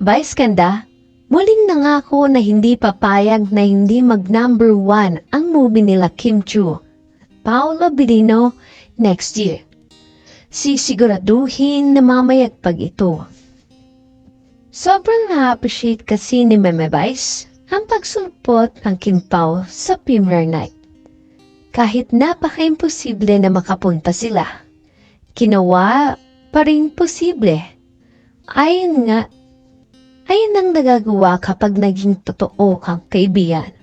Vice Ganda, muling nangako na hindi papayag na hindi mag-number one ang movie nila Kim Chu, Paolo Bilino next year. Sisiguraduhin na mamayagpag ito. Sobrang na-appreciate kasi ni Meme Vice ang pagsulpot ng Kim Pao sa premiere night. Kahit napaka-imposible na makapunta sila, kinawa pa rin posible. Ayon nga, ayun ang nagagawa kapag naging totoo kang kaibigan.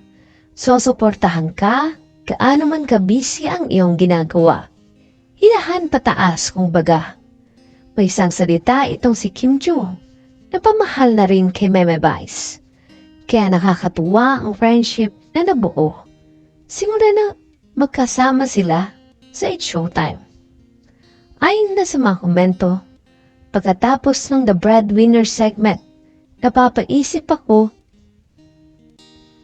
Susuportahan ka, kaano man ka busy ang iyong ginagawa. Hinahan pataas kung baga. May isang salita itong si Kim Joo, na pamahal na rin kay Meme Vice. Kaya nakakatuwa ang friendship na nabuo. Simula na magkasama sila sa It's Showtime. Ayon na sa mga komento, pagkatapos ng The Breadwinner segment, napapaisip ako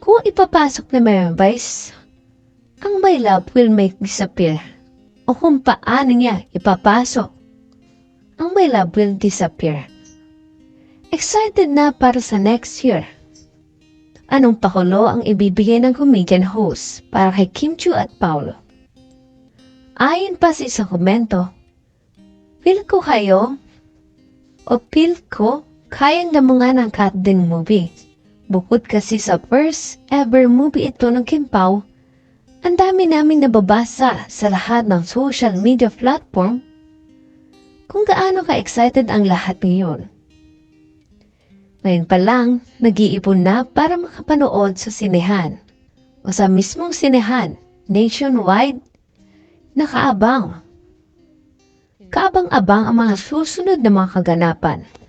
kung ipapasok ni Mary Vice, ang my love will make disappear. O kung paano niya ipapasok, ang my love will disappear. Excited na para sa next year. Anong pakulo ang ibibigay ng comedian host para kay Kim Chu at Paulo? Ayon pa sa isang komento, Feel ko kayo o feel ko kayang lamungan ng cut din movie. Bukod kasi sa first ever movie ito ng Kim Pao, ang dami naming nababasa sa lahat ng social media platform kung gaano ka-excited ang lahat ngayon. Ngayon pa lang, nag-iipon na para makapanood sa sinehan o sa mismong sinehan nationwide nakaabang. Kaabang-abang ang mga susunod na mga kaganapan.